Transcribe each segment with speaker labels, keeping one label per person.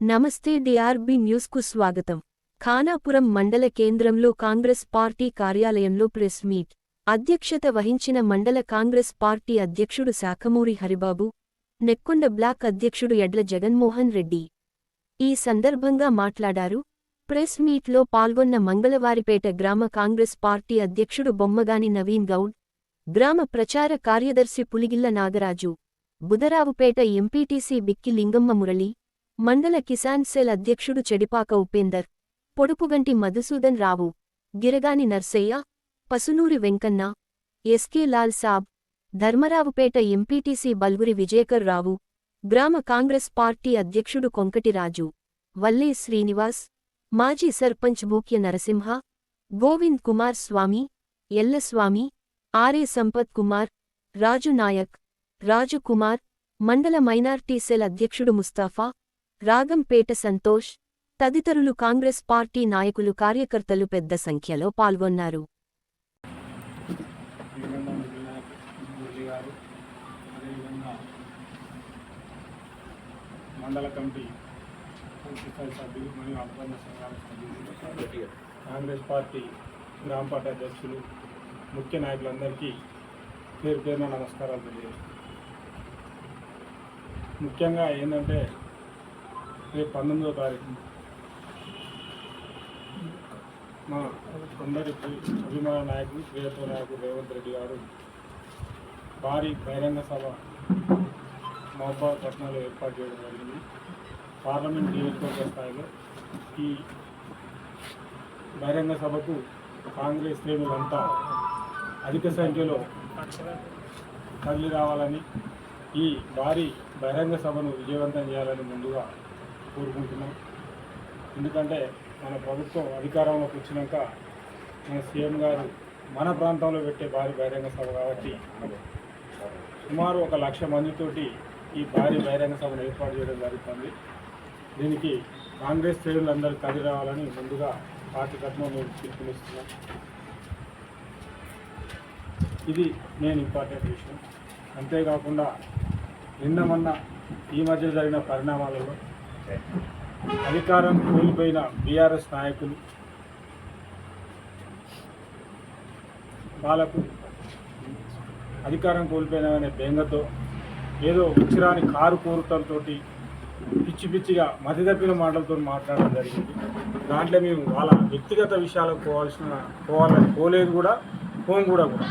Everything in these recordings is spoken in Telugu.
Speaker 1: నమస్తే డిఆర్బి న్యూస్కు స్వాగతం. ఖానాపురం మండల కేంద్రంలో కాంగ్రెస్ పార్టీ కార్యాలయంలో ప్రెస్ మీట్. అధ్యక్షత వహించిన మండల కాంగ్రెస్ పార్టీ అధ్యక్షుడు శాఖమూరి హరిబాబు నెక్కొండ బ్లాక్ అధ్యక్షుడు ఎడ్ల జగన్మోహన్ రెడ్డి. ఈ సందర్భంగా మాట్లాడారు. ప్రెస్ మీట్లో పాల్గొన్న మంగళవారిపేట గ్రామ కాంగ్రెస్ పార్టీ అధ్యక్షుడు బొమ్మగాని నవీన్ గౌడ్ గ్రామ ప్రచార కార్యదర్శి పులిగిల్ల నాగరాజు బుధరావుపేట ఎంపీటీసీ బిక్కి లింగమ్మ మురళి మండల కిసాన్ సెల్ అధ్యక్షుడు చెడిపాక ఉపేందర్ పొడుపుగంటి మధుసూదన్ రావు గిరగాని నర్సయ్య పసునూరి వెంకన్న ఎస్కే లాల్ సాబ్ ధర్మరావుపేట ఎంపీటీసీ బల్గురి విజయకర్ రావు గ్రామ కాంగ్రెస్ పార్టీ అధ్యక్షుడు కొంకటిరాజు వల్లే శ్రీనివాస్ మాజీ సర్పంచ్ భూక్య నరసింహ గోవింద్ కుమార్ స్వామి ఎల్లస్వామి ఆర్ఏ సంపత్ కుమార్ రాజు నాయక్ రాజు కుమార్ మండల మైనార్టీ సెల్ అధ్యక్షుడు ముస్తాఫా రాగంపేట సంతోష్ తదితరులు కాంగ్రెస్ పార్టీ నాయకులు కార్యకర్తలు పెద్ద సంఖ్యలో పాల్గొన్నారు.
Speaker 2: మండల కమిటీ పూర్తి సభ్యులు మరియు అనుబంధ సంఘాల సభ్యులు కాంగ్రెస్ పార్టీ గ్రామ పార్టీ అధ్యక్షులు ముఖ్య నాయకులందరికీ పేరు పేరున నమస్కారాలు తెలియజేస్తున్నాను. ముఖ్యంగా ఏంటంటే రేపు పంతొమ్మిదో తారీఖు మా కొందరి అభిమాన నాయకుడు ప్రియత్వ నాయకుడు రేవంత్ రెడ్డి గారు భారీ బహిరంగ సభ మహబాద్ పట్టణంలో ఏర్పాటు చేయడం జరిగింది. పార్లమెంట్ నియోజకవర్గ స్థాయిలో ఈ బహిరంగ సభకు కాంగ్రెస్ శ్రేణులంతా అధిక సంఖ్యలో తరలి రావాలని ఈ భారీ బహిరంగ సభను విజయవంతం చేయాలని ముందుగా కోరుకుంటున్నాం. ఎందుకంటే మన ప్రభుత్వం అధికారంలోకి వచ్చినాక మన సీఎం గారు మన ప్రాంతంలో పెట్టే భారీ బహిరంగ సభ కాబట్టి సుమారు ఒక లక్ష మందితోటి ఈ భారీ బహిరంగ సభను ఏర్పాటు చేయడం జరుగుతుంది. దీనికి కాంగ్రెస్ శ్రేణులందరూ కలిసి రావాలని ముందుగా పార్టీ తరఫున మేము పిలుపునిస్తున్నాం. ఇది నేను ఇంపార్టెంట్ విషయం. అంతేకాకుండా నిన్న మొన్న ఈ మధ్య జరిగిన పరిణామాలలో అధికారం కోల్పోయిన బీఆర్ఎస్ నాయకులు వాళ్ళకు అధికారం కోల్పోయినామనే బెంగతో ఏదో ఉచ్చిరాని కారు కోరుతలతో పిచ్చి పిచ్చిగా మతి తప్పిన మాటలతో మాట్లాడడం జరిగింది. దాంట్లో మేము వాళ్ళ వ్యక్తిగత విషయాలకు పోవాల్సిన పోవాలని పోలేదు కూడా పోం కూడా కూడా.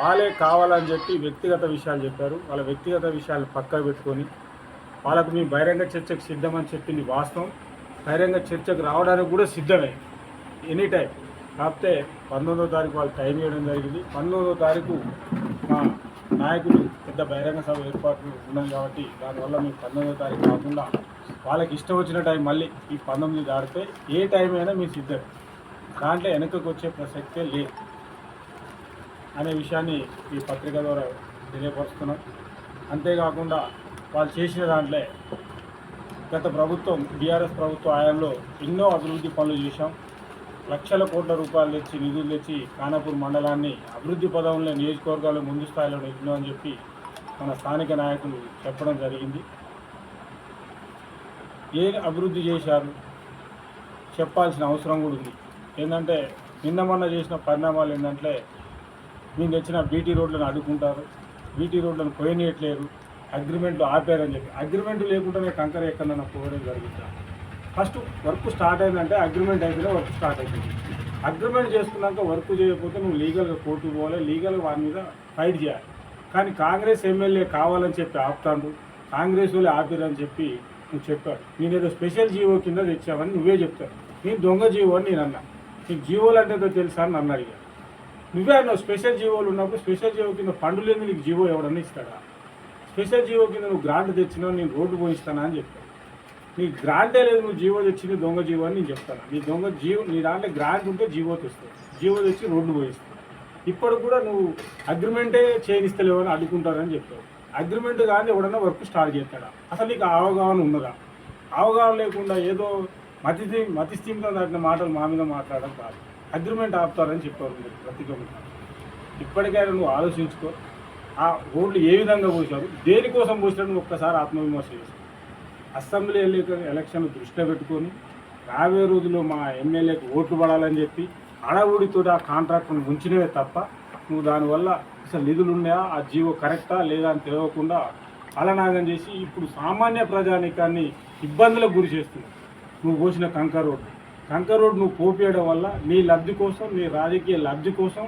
Speaker 2: వాళ్ళే కావాలని చెప్పి వ్యక్తిగత విషయాలు చెప్పారు. వాళ్ళ వ్యక్తిగత విషయాలు పక్కకు పెట్టుకొని వాళ్ళకు మేము బహిరంగ చర్చకు సిద్ధమని చెప్పింది వాస్తవం. బహిరంగ చర్చకు రావడానికి కూడా సిద్ధమే. ఎనీ టైం కాకపోతే పంతొమ్మిదో తారీఖు వాళ్ళు టైం ఇవ్వడం జరిగింది. పంతొమ్మిదో తారీఖు మా నాయకులు పెద్ద బహిరంగ సభ ఏర్పాట్లు ఉన్నాయి కాబట్టి దానివల్ల మేము పంతొమ్మిదో తారీఖు కాకుండా వాళ్ళకి ఇష్టం వచ్చిన టైం మళ్ళీ ఈ పంతొమ్మిది దాడితే ఏ టైం అయినా మేము సిద్ధం దాంట్లో వెనకకు వచ్చే ప్రసక్తే లేదు. అనే విషయాన్ని ఈ పత్రిక ద్వారా తెలియపరుస్తున్నాం. అంతేకాకుండా వాళ్ళు చేసిన దాంట్లో గత ప్రభుత్వం బీఆర్ఎస్ ప్రభుత్వ హయాంలో ఎన్నో అభివృద్ధి పనులు చేశాం. లక్షల కోట్ల రూపాయలు తెచ్చి నిధులు తెచ్చి ఖానాపూర్ మండలాన్ని అభివృద్ధి పదంలో నియోజకవర్గాలు ముందు స్థాయిలో నిలిపినామని చెప్పి మన స్థానిక నాయకులు చెప్పడం జరిగింది. ఏ అభివృద్ధి చేశారు? చెప్పాల్సిన అవసరం కూడా ఉంది. ఏంటంటే నిన్న మొన్న చేసిన పరిణామాలు ఏంటంటే మేము తెచ్చిన బీటీ రోడ్లను అడ్డుకుంటారు. బీటీ రోడ్లను పోయనీయట్లేరు అగ్రిమెంట్లు ఆపారని చెప్పి అగ్రిమెంట్ లేకుండానే కంకర ఎక్కడన్నా పోవడం జరుగుతుంది ఫస్ట్ వర్క్ స్టార్ట్ అయిందంటే అగ్రిమెంట్ అయిపోయినా వర్క్ స్టార్ట్ అవుతుంది అగ్రిమెంట్ చేసుకున్నాక వర్క్ చేయకపోతే నువ్వు లీగల్గా కోర్టుకు పోవాలి లీగల్గా వారి మీద ఫైట్ చేయాలి. కానీ కాంగ్రెస్ ఎమ్మెల్యే కావాలని చెప్పి ఆపుతాడు కాంగ్రెస్ వాళ్ళు ఆపిరని చెప్పి నువ్వు చెప్పాడు నేను ఏదో స్పెషల్ జీవో కింద తెచ్చావని నువ్వే చెప్తావు. నేను దొంగ జీవో అని నేను అన్నా. నీకు జీవోలు అంటే ఏదో తెలుసా అని నన్ను అడిగా నువ్వే అన్నావు స్పెషల్ జీవోలు ఉన్నప్పుడు స్పెషల్ జీవో కింద పండులేని నీకు జీవో ఎవడన్నా ఇస్తాడా? స్పెషల్ జీవో కింద నువ్వు గ్రాంట్ తెచ్చినావు నేను రోడ్డు పోయిస్తానా అని చెప్పాను నీ గ్రాంటే లేదు నువ్వు జీవో తెచ్చింది దొంగ జీవో అని నేను చెప్తాను. నీ దొంగ జీవో నీ దాంట్లో గ్రాంట్ ఉంటే జీవో తెస్తావు. జీవో తెచ్చి రోడ్డు పోయిస్తావు. ఇప్పుడు కూడా నువ్వు అగ్రిమెంటే చేయనిస్తలేవు అని అడ్డుకుంటారని చెప్పావు అగ్రిమెంట్ కానీ ఎవడన్నా వర్క్ స్టార్ట్ చేస్తాడా? అసలు నీకు అవగాహన ఉన్నదా? అవగాహన లేకుండా ఏదో మతి మతి స్థిమితో దాటిన మాటలు మా మీద మాట్లాడడం కాదు. అగ్రిమెంట్ ఆపుతారని చెప్పారు మీరు ప్రతి ఇప్పటికైనా నువ్వు ఆలోచించుకో. ఆ ఓట్లు ఏ విధంగా పోసారు? దేనికోసం పోసినారు ఒక్కసారి ఆత్మవిమర్శ చేసుకో అసెంబ్లీ ఎలక్షన్ దృష్టిలో పెట్టుకొని రాబోయే రోజుల్లో మా ఎమ్మెల్యేకి ఓట్లు పడాలని చెప్పి అడవుడితో ఆ కాంట్రాక్ట్ను ఉంచినవే తప్ప నువ్వు దానివల్ల అసలు నిధులు ఉన్నాయా? ఆ జీవో కరెక్టా? లేదా అని తెలియకుండా అలనాగం చేసి ఇప్పుడు సామాన్య ప్రజానికాన్ని ఇబ్బందులకు గురి చేస్తున్నావు. నువ్వు పోసిన కంకర్ రోడ్డు కంకర్ రోడ్డు నువ్వు పోపేయడం వల్ల నీ లబ్ధి కోసం నీ రాజకీయ లబ్ధి కోసం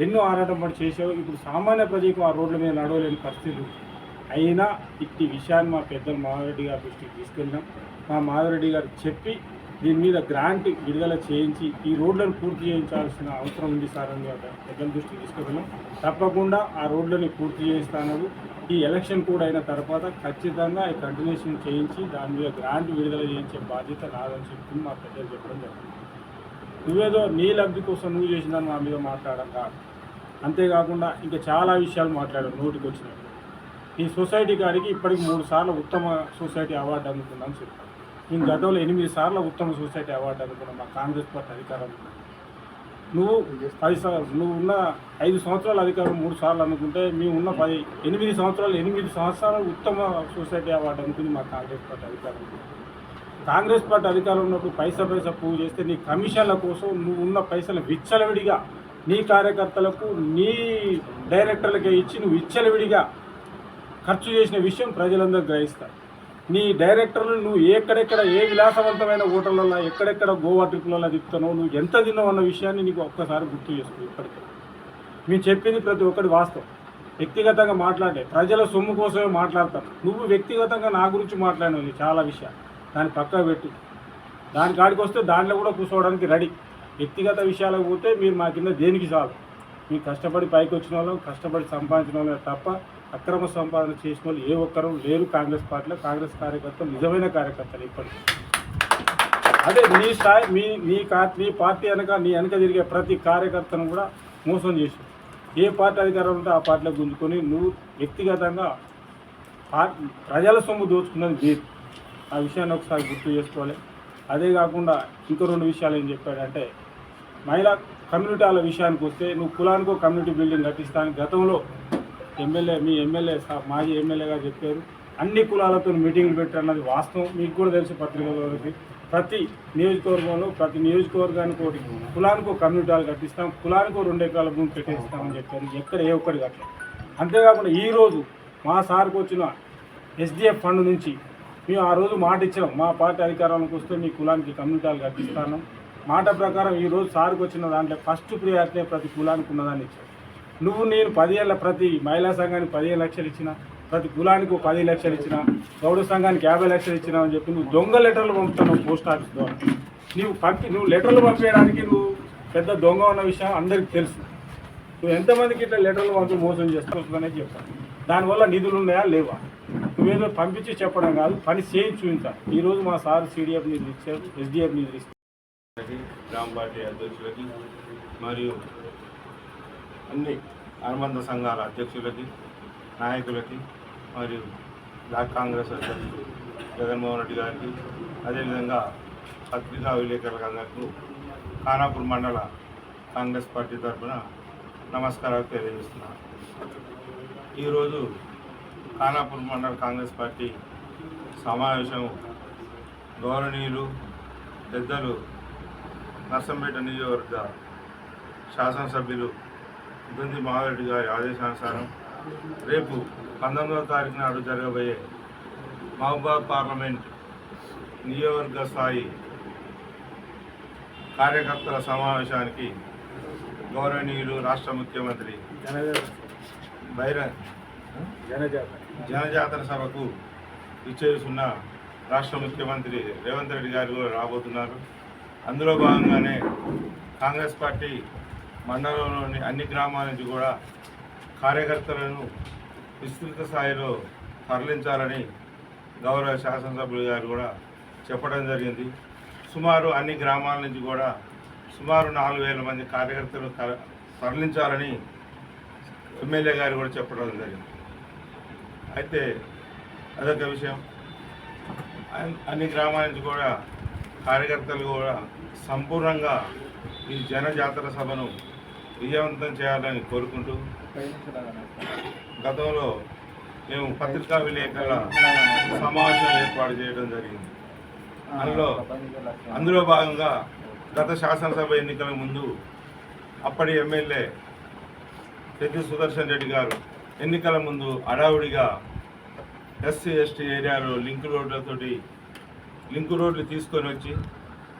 Speaker 2: ఎన్నో ఆరాటం పడి చేసావు ఇప్పుడు సామాన్య ప్రజలకు ఆ రోడ్ల మీద నడవలేని పరిస్థితులు. అయినా ఇట్టి విషయాన్ని మా పెద్దలు మాధవరెడ్డి గారి దృష్టికి తీసుకెళ్ళినాం. మా మాధవరెడ్డి గారు చెప్పి దీని మీద గ్రాంట్ విడుదల చేయించి ఈ రోడ్లను పూర్తి చేయించాల్సిన అవసరం ఉంది సార్ అని పెద్దల దృష్టికి తీసుకెళ్ళినాం. తప్పకుండా ఆ రోడ్లని పూర్తి చేయిస్తాను ఈ ఎలక్షన్ కూడా అయిన తర్వాత ఖచ్చితంగా ఈ కంటిన్యూషన్ చేయించి దాని మీద గ్రాంట్ విడుదల చేయించే బాధ్యత నాదని చెప్పి మా పెద్దలు చెప్పడం జరిగింది. నువ్వేదో నీ లబ్ధి కోసం నువ్వు చేసిందని మా మీద మాట్లాడడం కాదు. అంతేకాకుండా ఇంకా చాలా విషయాలు మాట్లాడారు నోటికి వచ్చినట్టు ఈ సొసైటీ గారికి ఇప్పటికి మూడు సార్లు ఉత్తమ సొసైటీ అవార్డు అందుకుందని చెప్పారు. నేను గతంలో ఎనిమిది సార్లు ఉత్తమ సొసైటీ అవార్డు అందుకున్నాను. మా కాంగ్రెస్ పార్టీ అధికారం నువ్వు పది నువ్వు ఉన్న ఐదు సంవత్సరాల అధికారం మూడు సార్లు అనుకుంటే మేము ఉన్న పది ఎనిమిది సంవత్సరాలు ఎనిమిది సంవత్సరాలు ఉత్తమ సొసైటీ అవార్డు అనుకుంది మా కాంగ్రెస్ పార్టీ అధికారం. కాంగ్రెస్ పార్టీ అధికారం ఉన్నప్పుడు పైసా పైసా పువ్వు చేస్తే నీ కమిషన్ల కోసం నువ్వు ఉన్న పైసలు విచ్చలవిడిగా నీ కార్యకర్తలకు నీ డైరెక్టర్లకే ఇచ్చి నువ్వు విచ్చలవిడిగా ఖర్చు చేసిన విషయం ప్రజలందరూ గ్రహిస్తారు. నీ డైరెక్టర్లు నువ్వు ఎక్కడెక్కడ ఏ విలాసవంతమైన హోటళ్ళలో ఎక్కడెక్కడ గోవా ట్రిప్లలో తిప్పుతున్నావు నువ్వు ఎంత తిన్నావు అన్న విషయాన్ని నీకు ఒక్కసారి గుర్తు చేసుకో ఇప్పటికే. మేము చెప్పింది ప్రతి ఒక్కటి వాస్తవం. వ్యక్తిగతంగా మాట్లాడే ప్రజల సొమ్ము కోసమే మాట్లాడతాను నువ్వు వ్యక్తిగతంగా నా గురించి మాట్లాడినవి చాలా విషయాలు. దాన్ని పక్కకు పెట్టి. దాని కాడికి వస్తే దాంట్లో కూడా కూర్చోవడానికి రెడీ. వ్యక్తిగత విషయాలకు పోతే మీరు మా కింద దేనికి చాలు? మీరు కష్టపడి పైకి వచ్చిన వాళ్ళు కష్టపడి సంపాదించిన వాళ్ళే తప్ప అక్రమ సంపాదన చేసిన వాళ్ళు ఏ ఒక్కరూ లేరు కాంగ్రెస్ పార్టీలో. కాంగ్రెస్ కార్యకర్తలు నిజమైన కార్యకర్తలు ఇప్పటికీ. అదే నీ స్థాయి మీ నీ కా నీ పార్టీ వెనక నీ వెనక తిరిగే ప్రతి కార్యకర్తను కూడా మోసం చేసి ఏ పార్టీ అధికారం ఉంటే ఆ పార్టీలో గుంజుకొని నువ్వు వ్యక్తిగతంగా ప్రజల సొమ్ము దోచుకున్నది మీరు. ఆ విషయాన్ని ఒకసారి గుర్తు చేసుకోవాలి. అదే కాకుండా ఇంకో రెండు విషయాలు ఏం చెప్పాడంటే మహిళా కమ్యూనిటీ వాళ్ళ విషయానికి వస్తే నువ్వు కులానికో కమ్యూనిటీ బిల్డింగ్ కట్టిస్తాను గతంలో ఎమ్మెల్యే మీ ఎమ్మెల్యే మాజీ ఎమ్మెల్యేగా చెప్పారు. అన్ని కులాలతో మీటింగ్లు పెట్టారన్నది వాస్తవం. మీకు కూడా తెలుసు పత్రికలకి ప్రతి నియోజకవర్గంలో ప్రతి నియోజకవర్గానికి ఒకటి కులానికి ఒక కమ్యూనిటీ కట్టిస్తాం కులానికి రెండు ఎకరాల భూమి పెట్టేస్తామని చెప్పారు. ఎక్కడ ఏ ఒక్కటి కట్టలేదు. అంతేకాకుండా ఈరోజు మా సార్కి వచ్చిన ఎస్డిఎఫ్ ఫండ్ నుంచి మేము ఆ రోజు మాట ఇచ్చినాం మా పార్టీ అధికారంలోకి వస్తే మీ కులానికి కమ్యూనిటీ కట్టిస్తాను మాట ప్రకారం ఈరోజు సార్కి వచ్చిన దాంట్లో ఫస్ట్ ప్రియారిటీ ప్రతి కులానికి ఉన్నదాన్ని ఇచ్చారు. నువ్వు నేను పదిహేళ్ళ ప్రతి మహిళా సంఘానికి పదిహేను లక్షలు ఇచ్చిన ప్రతి కులానికి ఒక పది లక్షలు ఇచ్చిన గౌడ సంఘానికి యాభై లక్షలు ఇచ్చిన అని చెప్పి నువ్వు దొంగ లెటర్లు పంపుతున్నావు పోస్ట్ ఆఫీస్ ద్వారా. నువ్వు పంపి నువ్వు లెటర్లు పంపించడానికి నువ్వు పెద్ద దొంగ ఉన్న విషయం అందరికీ తెలుసు. నువ్వు ఎంతమందికి ఇట్లా లెటర్లు పంపి మోసం చేస్తున్నావు అనేది చెప్తాను. దానివల్ల నిధులు ఉన్నాయా? లేవా? నువ్వేదో పంపించి చెప్పడం కాదు పని చేయించి చూపించాలి ఈరోజు మా సార్ సీడీఎఫ్ నిధులు ఇచ్చారు ఎస్డిఎఫ్ నిధులు ఇస్తారు.
Speaker 3: గ్రామ పార్టీ అధ్యక్షులకి మరియు అన్ని అనుబంధ సంఘాల అధ్యక్షులకి నాయకులకి మరియు బ్లాక్ కాంగ్రెస్ అధ్యక్షులు జగన్మోహన్ రెడ్డి గారికి అదేవిధంగా పత్రికా విలేకరులకు అందరికీ ఖానాపూర్ మండల కాంగ్రెస్ పార్టీ తరఫున నమస్కారాలు తెలియజేస్తున్నాను. ఈరోజు ఖానాపూర్ మండల కాంగ్రెస్ పార్టీ సమావేశం గౌరవనీయులు పెద్దలు నర్సంపేట నియోజకవర్గ శాసనసభ్యులు దుంది మహారెడ్డి గారి ఆదేశానుసారం రేపు పంతొమ్మిదవ తారీఖు నాడు జరగబోయే మహబూబాద్ పార్లమెంట్ నియోజకవర్గ స్థాయి కార్యకర్తల సమావేశానికి గౌరవనీయులు రాష్ట్ర ముఖ్యమంత్రి బైర
Speaker 2: జనజాత
Speaker 3: జనజాతర సభకు ఇచ్చేస్తున్న రాష్ట్ర ముఖ్యమంత్రి రేవంత్ రెడ్డి గారు కూడా రాబోతున్నారు. అందులో భాగంగానే కాంగ్రెస్ పార్టీ మండలంలోని అన్ని గ్రామాల నుంచి కూడా కార్యకర్తలను విస్తృత స్థాయిలో తరలించాలని గౌరవ శాసనసభ్యులు గారు కూడా చెప్పడం జరిగింది. సుమారు అన్ని గ్రామాల నుంచి కూడా సుమారు నాలుగు వేల మంది కార్యకర్తలు తర- తరలించాలని ఎమ్మెల్యే గారు కూడా చెప్పడం జరిగింది. అయితే అదొక విషయం. అన్ని గ్రామాల నుంచి కూడా కార్యకర్తలు కూడా సంపూర్ణంగా ఈ జనజాతర సభను విజయవంతం చేయాలని కోరుకుంటూ గతంలో మేము పత్రికా విలేకరుల సమావేశం ఏర్పాటు చేయడం జరిగింది. అందులో అందులో భాగంగా గత శాసనసభ ఎన్నికల ముందు అప్పటి ఎమ్మెల్యే పెద్ది సుదర్శన్ రెడ్డి గారు ఎన్నికల ముందు అడావుడిగా ఎస్సీ ఎస్టీ ఏరియాలో లింక్ రోడ్లతోటి లింక్ రోడ్లు తీసుకొని వచ్చి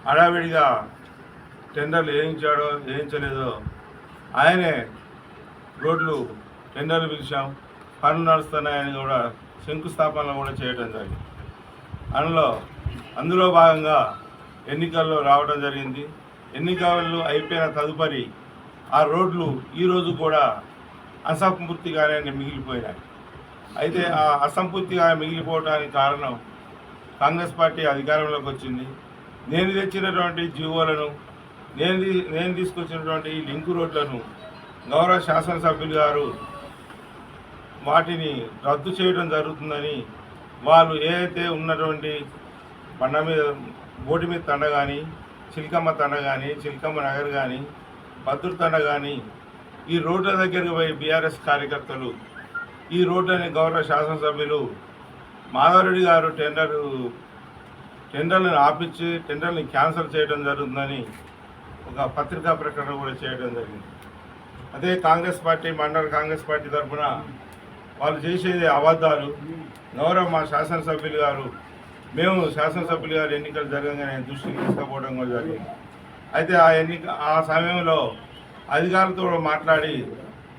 Speaker 3: హడావిడిగా టెండర్లు వేయించాడో వేయించలేదో ఆయనే రోడ్లు టెండర్లు పిలిచాం. పనులు నడుస్తున్నాయని కూడా శంకుస్థాపనలు కూడా చేయడం జరిగింది. అందులో అందులో భాగంగా ఎన్నికల్లో రావడం జరిగింది. ఎన్నికలు అయిపోయిన తదుపరి ఆ రోడ్లు ఈరోజు కూడా అసంపూర్తిగానే మిగిలిపోయినాయి. అయితే ఆ అసంపూర్తిగా మిగిలిపోవడానికి కారణం కాంగ్రెస్ పార్టీ అధికారంలోకి వచ్చింది. నేను తెచ్చినటువంటి జీవోలను నేను నేను తీసుకొచ్చినటువంటి లింకు రోడ్లను గౌరవ శాసనసభ్యులు గారు వాటిని రద్దు చేయడం జరుగుతుందని వాళ్ళు ఏదైతే ఉన్నటువంటి బండ మీద బోటి మీద తండ కానీ చిలకమ్మ తండ కానీ చిలకమ్మ నగర్ కానీ భద్రతన కానీ ఈ రోడ్ల దగ్గరికి పోయి బీఆర్ఎస్ కార్యకర్తలు ఈ రోడ్లని గౌరవ శాసనసభ్యులు మాధవరెడ్డి గారు టెండర్ టెండర్లను ఆపించి టెండర్ని క్యాన్సిల్ చేయడం జరుగుతుందని ఒక పత్రికా ప్రకటన కూడా చేయడం జరిగింది. అదే కాంగ్రెస్ పార్టీ మండల కాంగ్రెస్ పార్టీ తరఫున వాళ్ళు చేసేది అబద్ధాలు. గౌరవ మా శాసనసభ్యులు గారు మేము శాసనసభ్యులు గారు ఎన్నికలు జరగగానే దృష్టికి తీసుకుపోవడం కూడా జరిగింది. అయితే ఆ ఎన్నిక ఆ సమయంలో అధికారులతో మాట్లాడి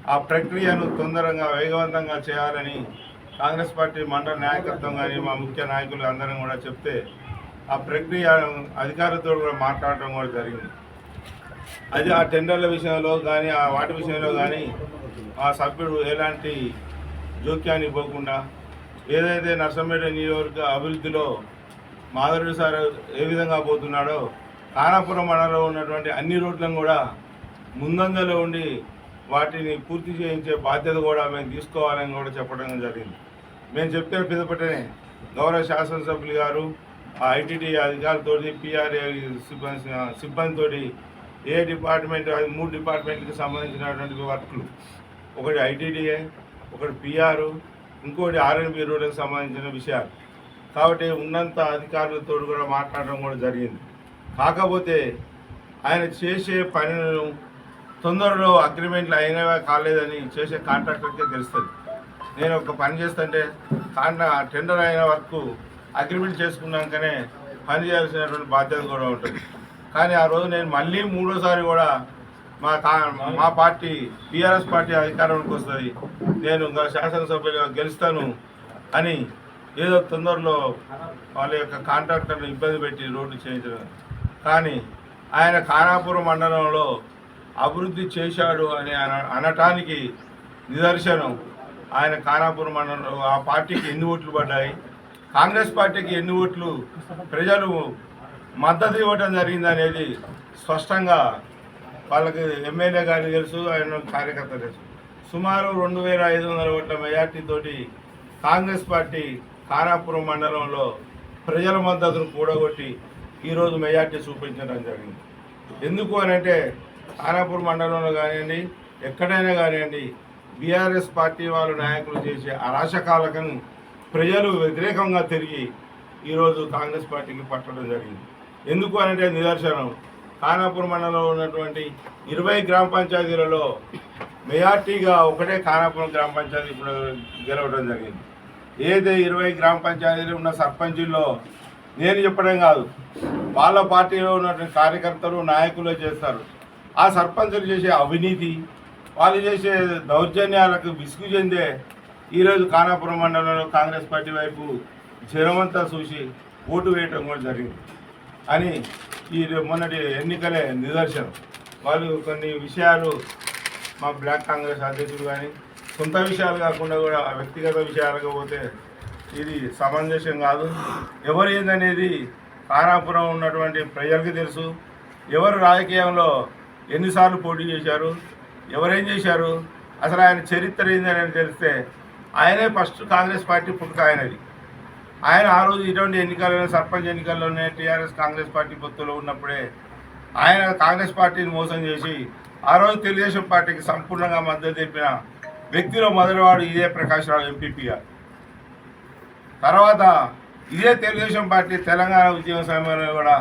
Speaker 3: ఆ ప్రక్రియను తొందరగా వేగవంతంగా చేయాలని కాంగ్రెస్ పార్టీ మండల నాయకత్వం కానీ మా ముఖ్య నాయకులు అందరం కూడా చెప్తే ఆ ప్రక్రియ అధికారులతో కూడా మాట్లాడటం కూడా జరిగింది. అది ఆ టెండర్ల విషయంలో కానీ ఆ వాటి విషయంలో కానీ ఆ సభ్యుడు ఎలాంటి జోక్యాన్ని పోకుండా ఏదైతే నర్సంపేట నియోజకవర్గ అభివృద్ధిలో మాధురి సార్ ఏ విధంగా పోతున్నాడో కానాపురం మండలంలో ఉన్నటువంటి అన్ని రోడ్లను కూడా ముందంజలో ఉండి వాటిని పూర్తి చేయించే బాధ్యత కూడా మేము తీసుకోవాలని కూడా చెప్పడం జరిగింది. మేము చెప్తే పిదపటనే గౌరవ శాసనసభ్యులు గారు ఆ ఐటీడీ అధికారులతో పిఆర్ఏ సిబ్బంది సిబ్బందితో ఏ డిపార్ట్మెంట్ అది మూడు డిపార్ట్మెంట్కి సంబంధించినటువంటి వర్క్లు. ఒకటి ఐటీడీఏ ఒకటి పిఆర్ ఇంకోటి ఆర్ఎన్బి రోడ్లకు సంబంధించిన విషయాలు. కాబట్టి ఉన్నంత అధికారులతో కూడా మాట్లాడడం కూడా జరిగింది. కాకపోతే ఆయన చేసే పనులను తొందరలో అగ్రిమెంట్లు అయినవా కాలేదని చేసే కాంట్రాక్టర్కే తెలుస్తుంది. నేను ఒక పని చేస్తుంటే కాంట్రా టెండర్ అయిన వరకు అగ్రిమెంట్ చేసుకున్నాకనే పని చేయాల్సినటువంటి బాధ్యత కూడా ఉంటుంది. కానీ ఆ రోజు నేను మళ్ళీ మూడోసారి కూడా మా మా పార్టీ టీఆర్ఎస్ పార్టీ అధికారంలోకి వస్తుంది. నేను ఇంకా శాసనసభ్యులుగా గెలుస్తాను అని ఏదో తొందరలో వాళ్ళ యొక్క కాంట్రాక్టర్ని ఇబ్బంది పెట్టి రోడ్డు చేయించడం. కానీ ఆయన ఖానాపురం మండలంలో అభివృద్ధి చేశాడు అని అన- అనటానికి నిదర్శనం ఆయన ఖానాపురం మండలంలో ఆ పార్టీకి ఎన్ని ఓట్లు పడ్డాయి? కాంగ్రెస్ పార్టీకి ఎన్ని ఓట్లు? ప్రజలు మద్దతు ఇవ్వడం జరిగింది అనేది స్పష్టంగా వాళ్ళకి ఎమ్మెల్యే గారికి తెలుసు ఆయన కార్యకర్త తెలుసు. సుమారు రెండు వేల ఐదు వందల ఓట్ల మెజార్టీతోటి కాంగ్రెస్ పార్టీ ఖానాపురం మండలంలో ప్రజల మద్దతును కూడగొట్టి ఈరోజు మెజార్టీ చూపించడం జరిగింది. ఎందుకు అని అంటే ఖానాపూర్ మండలంలో కానివ్వండి ఎక్కడైనా కానివ్వండి బీఆర్ఎస్ పార్టీ వాళ్ళు నాయకులు చేసే అరాచకాలకు ప్రజలు వ్యతిరేకంగా తిరిగి ఈరోజు కాంగ్రెస్ పార్టీకి పట్టడం జరిగింది. ఎందుకు అంటే నిదర్శనం. ఖానాపూర్ మండలంలో ఉన్నటువంటి ఇరవై గ్రామ పంచాయతీలలో మెజార్టీగా ఒకటే ఖానాపురం గ్రామ పంచాయతీ ఇప్పుడు గెలవడం జరిగింది. ఏదైతే ఇరవై గ్రామ పంచాయతీలు ఉన్న సర్పంచుల్లో నేను చెప్పడం కాదు. వాళ్ళ పార్టీలో ఉన్నటువంటి కార్యకర్తలు నాయకులు చేస్తారు. ఆ సర్పంచులు చేసే అవినీతి వాళ్ళు చేసే దౌర్జన్యాలకు విసుగు చెందే ఈరోజు ఖానాపురం మండలంలో కాంగ్రెస్ పార్టీ వైపు జనమంతా చూసి ఓటు వేయటం కూడా జరిగింది. అని ఈ మొన్నటి ఎన్నికలే నిదర్శనం. వాళ్ళు కొన్ని విషయాలు మా బ్లాక్ కాంగ్రెస్ అధ్యక్షుడు కానీ సొంత విషయాలు కాకుండా కూడా వ్యక్తిగత విషయాలకు పోతే ఇది సమంజసం కాదు. ఎవరు ఏందనేది కారాపురం ఉన్నటువంటి ప్రజలకు తెలుసు. ఎవరు రాజకీయంలో ఎన్నిసార్లు పోటీ చేశారు? ఎవరేం చేశారు? అసలు ఆయన చరిత్ర ఏందని తెలిస్తే ఆయనే ఫస్ట్ కాంగ్రెస్ పార్టీ పుట్టుక ఆయనది. ఆయన ఆ రోజు ఇటువంటి ఎన్నికల్లో సర్పంచ్ ఎన్నికల్లోనే టీఆర్ఎస్ కాంగ్రెస్ పార్టీ పొత్తులో ఉన్నప్పుడే ఆయన కాంగ్రెస్ పార్టీని మోసం చేసి ఆ రోజు తెలుగుదేశం పార్టీకి సంపూర్ణంగా మద్దతు తెలిపిన వ్యక్తిలో మొదటివాడు ఇదే ప్రకాశ్రావు రావు ఎంపీపీగా. తర్వాత ఇదే తెలుగుదేశం పార్టీ తెలంగాణ ఉద్యమ సమయంలో కూడా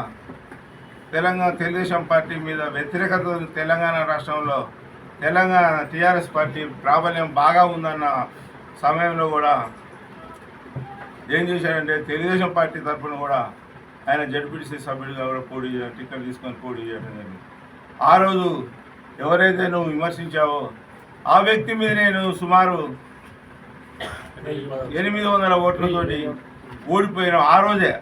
Speaker 3: తెలంగాణ తెలుగుదేశం పార్టీ మీద వ్యతిరేకత ఉంది తెలంగాణ రాష్ట్రంలో తెలంగాణ టీఆర్ఎస్ పార్టీ ప్రాబల్యం బాగా ఉందన్న సమయంలో కూడా ఏం చేశాడంటే తెలుగుదేశం పార్టీ తరఫున కూడా ఆయన జడ్పీటీసీ సభ్యుడిగా కూడా పోటీ చేయడం టికెట్ తీసుకొని పోటీ చేయడం జరిగింది. ఆ రోజు ఎవరైతే నువ్వు విమర్శించావో ఆ వ్యక్తి మీద నేను సుమారు ఎనిమిది వందల ఓట్లతోటి ఓడిపోయిన ఆ రోజే.